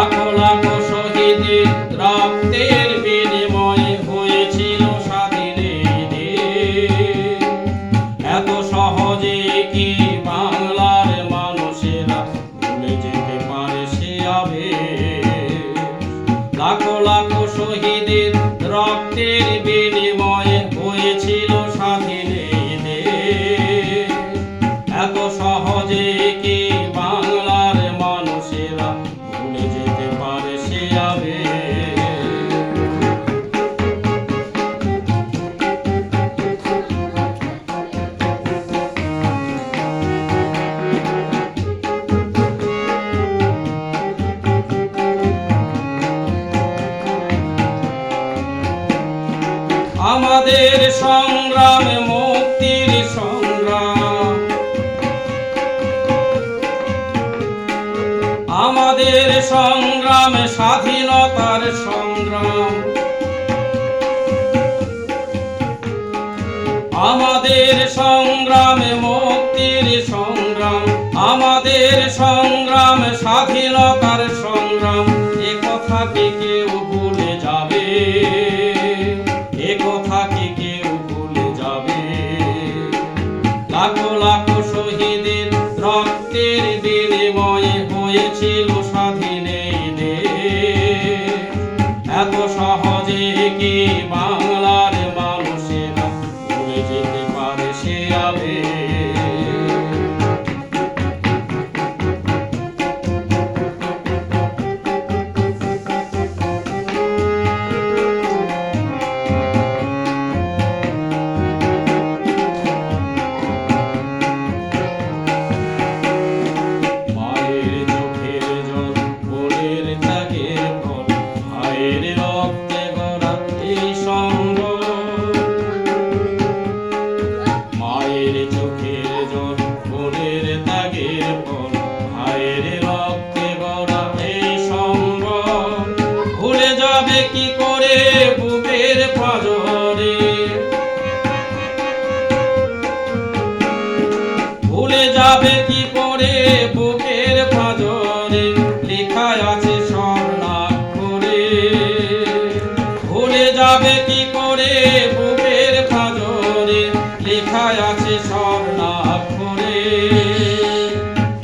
লাখো লাখো বিনিময়ে হয়েছিল স্বাধীন এত সহজে কি বাংলার মানুষেরা ভুলে যেতে পারে সে রক্তের বিনিময়ে হয়েছিল স্বাধীন। এত সহজে আমাদের সংগ্রামে মুক্তির সংগ্রাম আমাদের সংগ্রামে, স্বাধীনতার সংগ্রাম। আমাদের সংগ্রামে মুক্তির সংগ্রাম, আমাদের সংগ্রামে স্বাধীনতার সংগ্রাম। এ কথা কি কেউ ভুলে যাবে? এ কথা কি কেউ ভুলে যাবে? লাখো লাখো শহীদের রক্তের বিনিময়ে স্বাধীন এত সহজে কি বাংলার মানুষেরা যেতে পারে সে? বুকের লেখা আছে স্বর্ণাক্ষরে। ভুলে যাবে কি করে বুকের পাজরে লেখা আছে স্বর্ণাক্ষরে।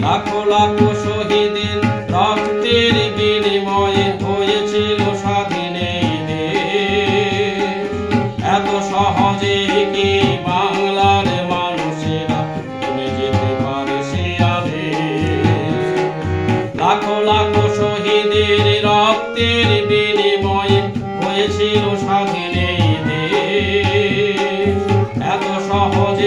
লাখো লাখো রক্তের বিনিময়ে হয়েছিল দে এত সহজে